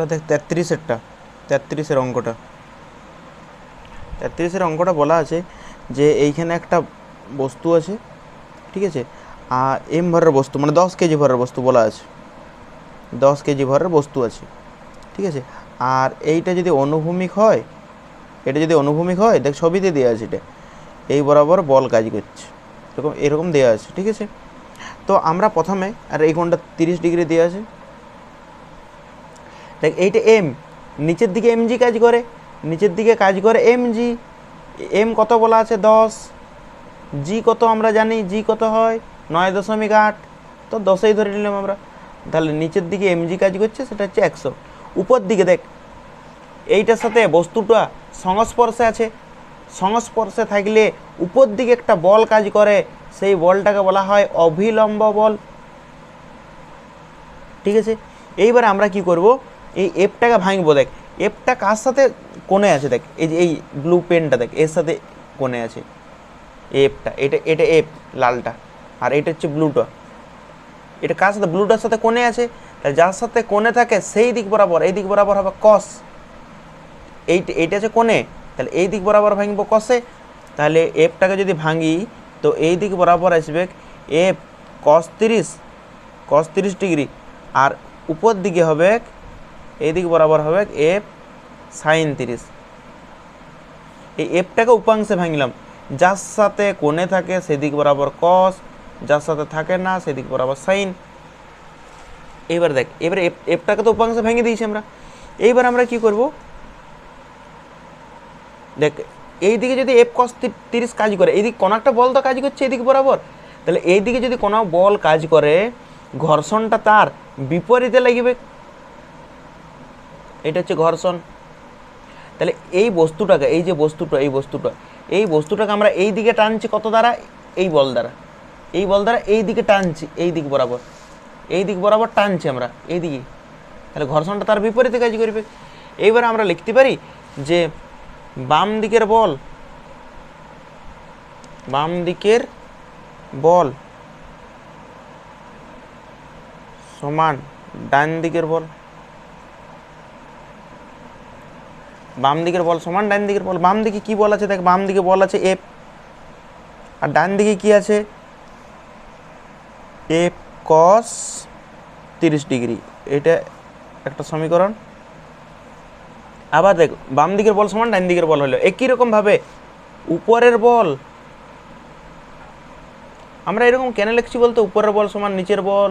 এটা দেখ তেত্রিশেরটা তেত্রিশের অঙ্কটা তেত্রিশের অঙ্কটা বলা আছে যে এইখানে একটা বস্তু আছে ঠিক আছে আর এম ভরের বস্তু মানে দশ কেজি ভরের বস্তু বলা আছে দশ কেজি ভরের বস্তু আছে ঠিক আছে আর এইটা যদি অনুভূমিক হয় এটা যদি অনুভূমিক হয় দেখ ছবিতে দেওয়া আছে এটা এই বরাবর বল কাজ করছে এরকম এরকম দেওয়া আছে ঠিক আছে তো আমরা প্রথমে আর এই কোণটা তিরিশ ডিগ্রি দেওয়া আছে দেখ, এইটা এম নিচের দিকে এমজি কাজ করে, নিচের দিকে কাজ করে এমজি এম কত বলা আছে? দশ। জি কত আমরা জানি? জি কত হয়? নয় দশমিক আট। তো দশেই ধরে নিলাম আমরা। তাহলে নিচের দিকে এমজি কাজ করছে, সেটা হচ্ছে একশো। উপর দিকে দেখ, এইটার সাথে বস্তুটা সংস্পর্শে আছে। সংস্পর্শে থাকলে উপর দিকে একটা বল কাজ করে, সেই বলটাকে বলা হয় অভিলম্ব বল। ঠিক আছে? এইবার আমরা কি করব? এই এফটাকে ভাঙবো, দেখ। এফটা কার সাথে কোণে আছে, দেখ? এই যে, এই ব্লু পেনটা দেখ, এর সাথে কোণে আছে। এফটা এটা এটা এফ লালটা। আর এটা হচ্ছে ব্লুটা এটা কার সাথে? ব্লুটার সাথে কোণে আছে। তাহলে যার সাথে কোণে থাকে, সেই দিক বরাবর, এই দিক বরাবর হবে কস এই, এইটা আছে কোণে। তাহলে এই দিক বরাবর ভাঙবো কষে তাহলে এফটাকে যদি ভাঙি, তো এই দিক বরাবর আসবে এফ কস তিরিশ কস তিরিশ ডিগ্রি। আর উপর দিকে হবে এই দিক বরাবর হবে এফ সাইন তিরিশ। এই এফটাকে উপাংশে ভাঙলাম। যার সাথে কোণে থাকে সেদিক বরাবর কস যার সাথে থাকে না সেদিক বরাবর সাইন এইবার দেখ, এবারে এফ, এফটাকে তো উপাংশে ভেঙে দিয়েছি আমরা। এইবার আমরা কি করব? দেখ এই দিকে যদি এফ কস তিরিশ কাজ করে, এইদিকে কোনো একটা বল তো কাজ করছে এদিক বরাবর। তাহলে এই দিকে যদি কোনো বল কাজ করে, ঘর্ষণটা তার বিপরীতে লাগবে। এটা হচ্ছে ঘর্ষণ। তাহলে এই বস্তুটাকে, এই যে বস্তুটা, এই বস্তুটা, এই বস্তুটাকে আমরা এই দিকে টানছি কত দ্বারা? এই বল দ্বারা। এই বল দ্বারা এই দিকে টানছি, এই দিক বরাবর। এই দিক বরাবর টানছি আমরা, এই দিকে। তাহলে ঘর্ষণটা তার বিপরীতে কাজ করবে। এইবার আমরা লিখতে পারি যে বাম দিকের বল, বাম দিকের বল সমান ডান দিকের বল। বাম দিকের বল সমান, ডান দিকের বল, বাম দিকে কি বল আছে? দেখ, বাম দিকে বল আছে এফ আর ডান দিকে কি আছে? এফ কস তিরিশ ডিগ্রি। এটা একটা সমীকরণ। আবার দেখ, বাম দিকের বল সমান, ডান দিকের বল হলো। একই রকমভাবে উপরের বল, আমরা এরকম কেন লিখছি বলতে? উপরের বল সমান, নিচের বল,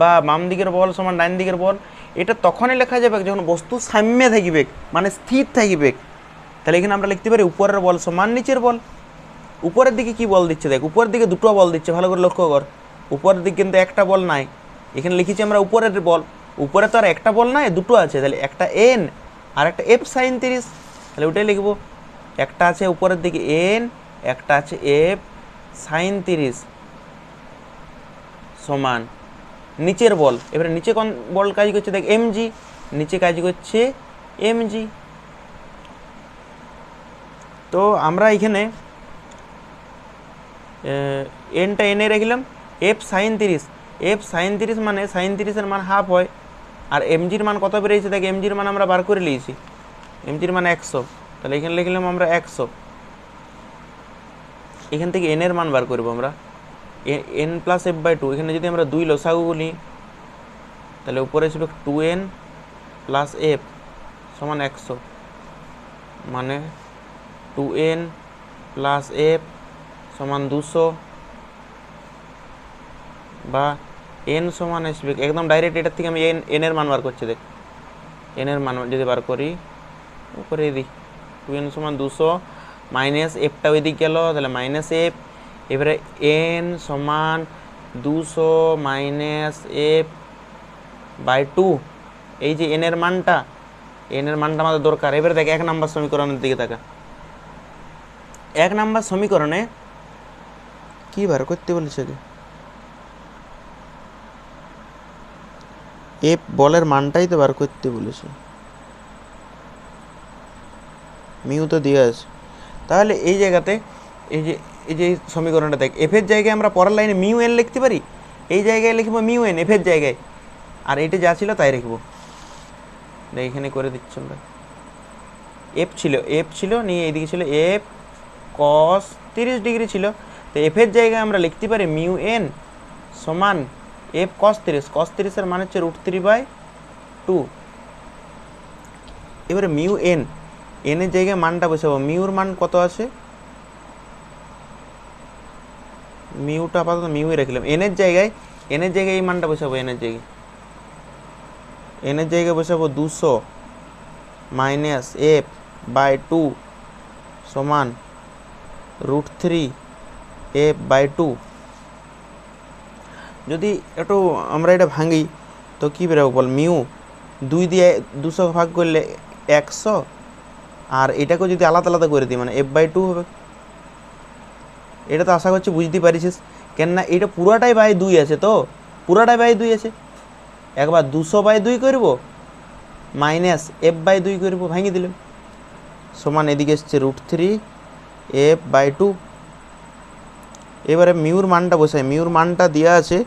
বা বাম দিকের বল সমান, ডান দিকের বল। এটা তখনই লেখা যাবে যখন বস্তু সাম্যে থাকিবে মানে স্থির থাকিবে। তাহলে এখানে আমরা লিখতে পারি উপরের বল সমান নিচের বল। উপরের দিকে কি বল দিচ্ছে? দেখ, উপরের দিকে দুটো বল দিচ্ছে, ভালো করে লক্ষ্য কর। উপরের দিকে কিন্তু একটা বল নাই। এখানে লিখেছি আমরা উপরের বল। উপরে তো আর একটা বল নাই, দুটো আছে। তাহলে একটা এন আর একটা এফ সাইন তিরিশ। তাহলে ওটাই লিখব। একটা আছে উপরের দিকে এন একটা আছে এফ সাইন তিরিশ সমান নিচের বল। এবারে নিচে কোন বল কাজ করছে? দেখ এমজি নিচে কাজ করছে এমজি তো আমরা এখানে এনটা এনে রাখলাম। এফ সাইন তিরিশ। এফ সাইন তিরিশ মানে সাইন তিরিশের মান হাফ হয়। আর এমজির মান কত বেরিয়েছে? দেখ এমজির মান আমরা বার করে নিয়েছি। এমজির মান একশো। তাহলে এখানে লিখলাম আমরা একশো। এখান থেকে এনের মান বার করব আমরা। N plus F by two এখানে যদি আমরা দুই লসাগু বলি তাহলে উপরে ছিল টু এন প্লাস এফ সমান একশো। মানে টু এন প্লাস এফ সমান দুশো বা এন সমান আসবে একদম ডাইরেক্ট এটার থেকে আমি এন এনের মান বার করছি, দেখ। এনের মান যদি বার করি করে দিই টু এন সমান দুশো মাইনাস এফটা ওই দিক গেল, তাহলে মাইনাস এফ এবারে এন সমান দুশো মাইনাস এফ বাই টু এই যে এনের মানটা এনের মানটা আমাদের দরকার। এবারে দেখ, এক নাম্বার সমীকরণের দিকে থাকা এক নাম্বার সমীকরণে কি বার করতে বলেছে এফ বলের মানটাই তো বার করতে বলেছে। মিউ তো দিয়ে আছে। তাহলে এই জায়গাতে, এই যে এই যে সমীকরণটা দেখ এফের জায়গায় আমরা পরের লাইনে মিউ এন লিখতে পারি, এই জায়গায় লিখব মিউ এন এফের জায়গায়। আর এটা যা ছিল তাই দেখ, এখানে করে দিচ্ছি আমরা। এফ ছিল এফ ছিল, নিয়ে এইদিকে ছিল এফ কস তিরিশ ডিগ্রি ছিল। তো এফের জায়গায় আমরা লিখতে পারি মিউ এন সমান এফ কস তিরিশ। কস তিরিশের মানে হচ্ছে রুট থ্রি বাই টু এবারে মিউ এন এনের জায়গায় মানটা বসাবো। মিউর মান কত আছে? মিউটা আপাতত মিউই রাখলাম। এনের জায়গায় এনের জায়গায় এই মানটা বসাবো এনের জায়গায়। এনের জায়গায় বসাবো দুশো মাইনাস এফ বাই টু সমান root three F by two যদি একটু আমরা এটা ভাঙি, তো কী বেরোবো বল? মিউ দুই দিয়ে দুশো ভাগ করলে একশো, আর এটাকেও যদি আলাদা আলাদা করে দিই মানে এফ বাই টু হবে। এটা তো আশা করছি বুঝতে পারিস কেননা এটা পুরাটাই বাই দুই আছে তো। পুরাটাই বাই দুই আছে। একবার দুশো বাই দুই করব মাইনাস এফ বাই দুই করব ভাঙিয়ে দিলাম। সমান এদিকে এসছে root three F by two এবারে মিউর মানটা বসাই। মিউর মানটা দেওয়া আছে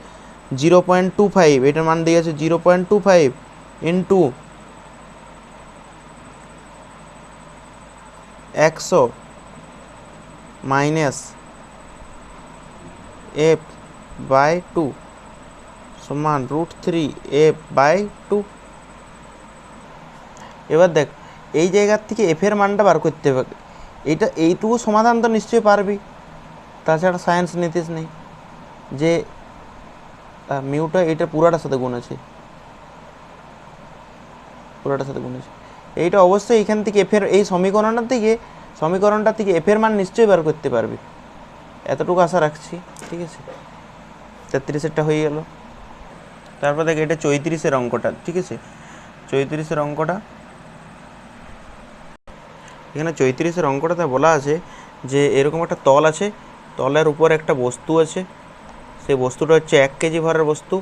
জিরো পয়েন্ট টু ফাইভ এটার মান দেওয়া আছে zero point two five into একশো মাইনাস এফ বাই টু সমান root three F by two এবার দেখ, এই জায়গার থেকে এফের মানটা বার করতে হবে। এইটা এইটুকু সমাধান তো নিশ্চয়ই পারবি। তাছাড়া সায়েন্স নিতিস নেই। যে মিউটা এটা পুরাটার সাথে গুণ আছে। পুরাটার সাথে গুণ আছে। এইটা অবশ্যই এখান থেকে এফের এই সমীকরণটার থেকে সমীকরণটা থেকে এফের মান নিশ্চয়ই বার করতে পারবি। এতটুকু আশা রাখছি, ঠিক আছে? তেত্রিশেরটা হয়ে গেল। তারপর দেখ, এটা চৈত্রিশের অঙ্কটা, ঠিক আছে? চৈত্রিশের অঙ্কটা। এখানে চৈত্রিশের অঙ্কটাতে বলা আছে যে, এরকম একটা তল আছে, তলের উপর একটা বস্তু আছে। সেই বস্তুটা হচ্ছে এক কেজি ভরের বস্তু।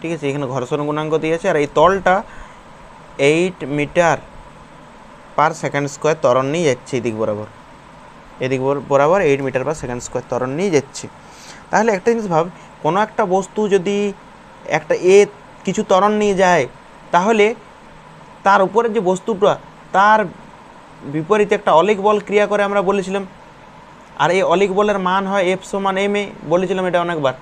ঠিক আছে? এখানে ঘর্ষণ গুণাঙ্ক দিয়েছে। আর এই তলটা eight metre per second square তরণ নিয়ে যাচ্ছে এদিক বরাবর। এদিক বর- বরাবর eight metre per second square ত্বরণ নিয়ে যাচ্ছে। তাহলে একটা জিনিস ভাব, কোনো একটা বস্তু যদি একটা এ কিছু ত্বরণ নিয়ে যায়, তাহলে তার উপরে যে বস্তুটা, তার বিপরীতে একটা অলিক বল ক্রিয়া করে আমরা বলেছিলাম। আর এই অলিক বলের মান হয় এফ সমান এম এ বলেছিলাম এটা অনেকবার।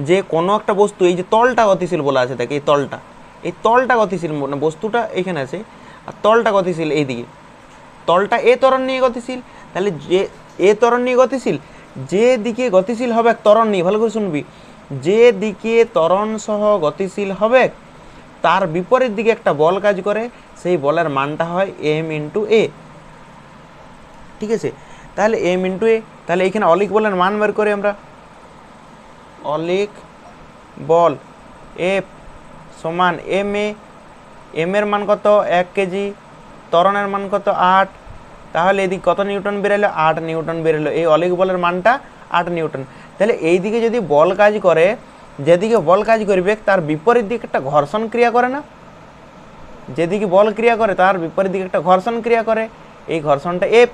যে কোনো একটা বস্তু, এই যে তলটা গতিশীল বলা আছে তাকে এই তলটা। এই তলটা গতিশীল মানে বস্তুটা এখানে আছে, আর তলটা গতিশীল এইদিকে। তলটা এ ত্বরণ নিয়ে গতিশীল তাহলে যে, এ ত্বরণ নিয়ে গতিশীল, যে দিকে গতিশীল হবে ত্বরণ নিয়ে, ভালো করে শুনবি, যে দিকে ত্বরণ সহ গতিশীল হবে, তার বিপরীত দিকে একটা বল কাজ করে, সেই বলের মানটা হয় এম ইন্টু এ। ঠিক আছে? তাহলে এম ইন্টু এ, তাহলে এখানে অলিক বলের মান বের করি আমরা। অলিক বল এফ সমান এম এ, এম এর মান কত? এক কেজি, ত্বরণের মান কত? আট। তাহলে এদিকে কত নিউটন বেরোলো? আট নিউটন বেরোলো। এই অলিক বলের মানটা আট নিউটন। তাহলে এই দিকে যদি বল কাজ করে, যেদিকে বল কাজ করবে, তার বিপরীত দিকে একটা ঘর্ষণ ক্রিয়া করে না? যেদিকে বল ক্রিয়া করে, তার বিপরীত দিকে একটা ঘর্ষণ ক্রিয়া করে। এই ঘর্ষণটা এফ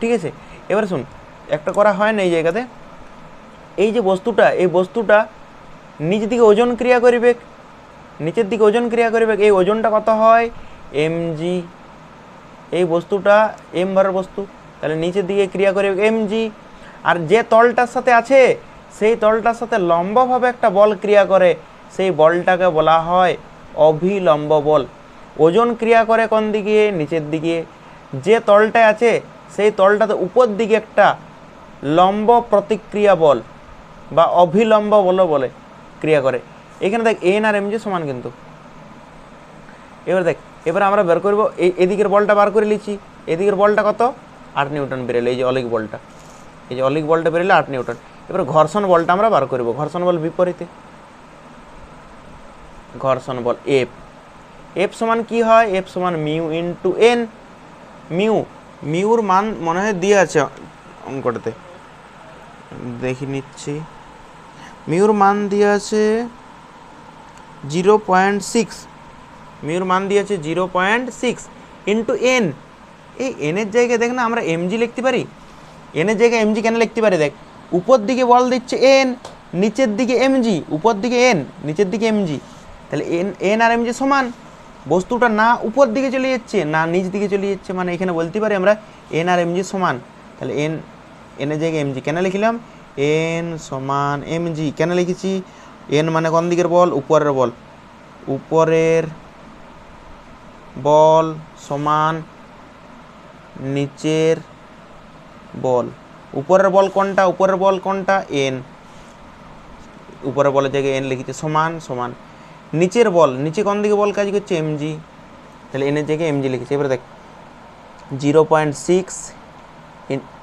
ঠিক আছে? এবার শুন, একটা করা হয় না এই জায়গাতে? এই যে বস্তুটা, এই বস্তুটা নিচের দিকে ওজন ক্রিয়া করিবে। নিচের দিকে ওজন ক্রিয়া করিবে। এই ওজনটা কত হয়? এম জি এই বস্তুটা এম ভরের বস্তু, তাহলে নিচের দিকে ক্রিয়া করে এম জি আর যে তলটার সাথে আছে, সেই তলটার সাথে লম্বভাবে একটা বল ক্রিয়া করে, সেই বলটাকে বলা হয় অভিলম্ব বল। ওজন ক্রিয়া করে কোন দিকে? নিচের দিকে। যে তলটায় আছে, সেই তলটাতে উপর দিকে একটা লম্ব প্রতিক্রিয়া বল, বা অভিলম্ব বল বলে ক্রিয়া করে। এখানে দেখ এন আর এম জি সমান কিন্তু। এবার দেখ এবার আমরা বের করব এই এদিকের বলটা বার করে নিচ্ছি এদিকের বলটা কত? আট নিউটন বেরোলো, এই যে অলিক বলটা। এই যে অলিক বলটা বেরোলো, আট নিউটন। এবার ঘর্ষণ বলটা আমরা বার করব, ঘর্ষণ বল বিপরীতে। ঘর্ষণ বল এফ এফ সমান কি হয়? এফ সমান মিউ ইন্টু এন মিউ, মিউর মান মনে হয় দিয়ে আছে অঙ্কটাতে। দেখি নিচ্ছি। মিউর মান দিয়ে আছে জিরো পয়েন্ট সিক্স। মিউর মান দিয়েছে zero point six into N এই এনের জায়গায় দেখ না, আমরা এমজি লিখতে পারি। এনের জায়গায় এমজি কেন লিখতে পারি? দেখ, উপর দিকে বল দিচ্ছে এন নিচের দিকে এমজি উপর দিকে এন নিচের দিকে এমজি তাহলে এন এন আর এম জি সমান। বস্তুটা না উপর দিকে চলে যাচ্ছে, না নিচ দিকে চলে যাচ্ছে মানে এখানে বলতে পারি আমরা এন আর এম জি সমান। তাহলে এন এনের জায়গায় এম জি কেন লিখলাম? এন সমান এম জি কেন লিখেছি? এন মানে কোন দিকের বল? উপরের বল। উপরের বল সমান নিচের বল। উপরের বল কোনটা? উপরের বল কোনটা? এন উপরের বলের জায়গায় এন লিখেছে, সমান সমান। নিচের বল, নিচে কোন দিকে বল কাজ করছে? এমজি তাহলে এনের জায়গায় এমজি লিখেছে। এবারে দেখ জিরো পয়েন্ট সিক্স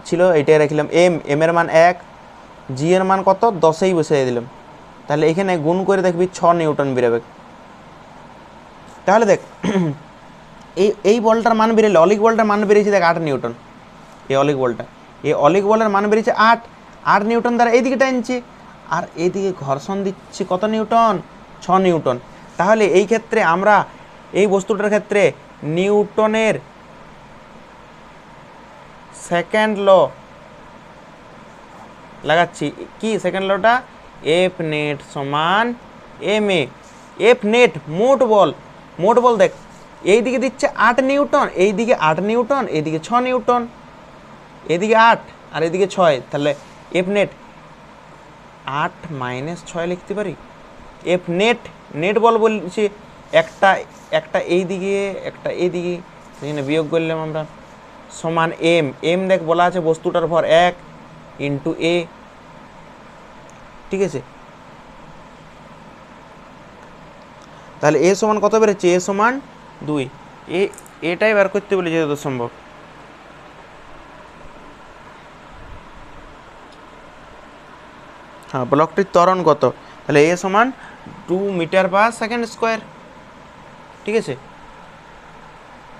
ছিল এটাই রাখলাম এম এম এর মান এক জি এর মান কত? দশেই বসিয়ে দিলাম তাহলে এখানে গুণ করে দেখবি ছ নিউটন বেরোবে। তাহলে দেখ এই এই বলটার মান বেরোলে অলিক বলটার মান বেরিয়েছে দেখ আট নিউটন। এই অলিক বলটা। এই অলিক বলের মান বেরিয়েছে আট। আট নিউটন দ্বারা এইদিকে টানছে আর এইদিকে ঘর্ষণ দিচ্ছে কত নিউটন? ছ নিউটন। তাহলে এই ক্ষেত্রে আমরা এই বস্তুটার ক্ষেত্রে নিউটনের সেকেন্ড ল লাগাচ্ছি। কি সেকেন্ড লটা এফ নেট সমান এম এফ নেট মোট বল। মোট বল দেখ এইদিকে দিচ্ছে আট নিউটন, এইদিকে আট নিউটন, এইদিকে ছ নিউটন এদিকে আট আর এদিকে ছয়। তাহলে এফ নেট আট মাইনাস ছয় লিখতে পারি? এফ নেট নেট বল বলছি, একটা একটা এই দিকে একটা এই দিকে সেখানে বিয়োগ করলাম আমরা। সমান এম এম দেখ বলা আছে বস্তুটার ভর এক ইন্টু এ ঠিক আছে? তাহলে এ সমান কত বেরোচ্ছে এ সমান দুই। এ, এটাই বার করতে বলি যত সম্ভব। হ্যাঁ ব্লকটির ত্বরণ কত? তাহলে এ সমান two metre per second square. ঠিক আছে?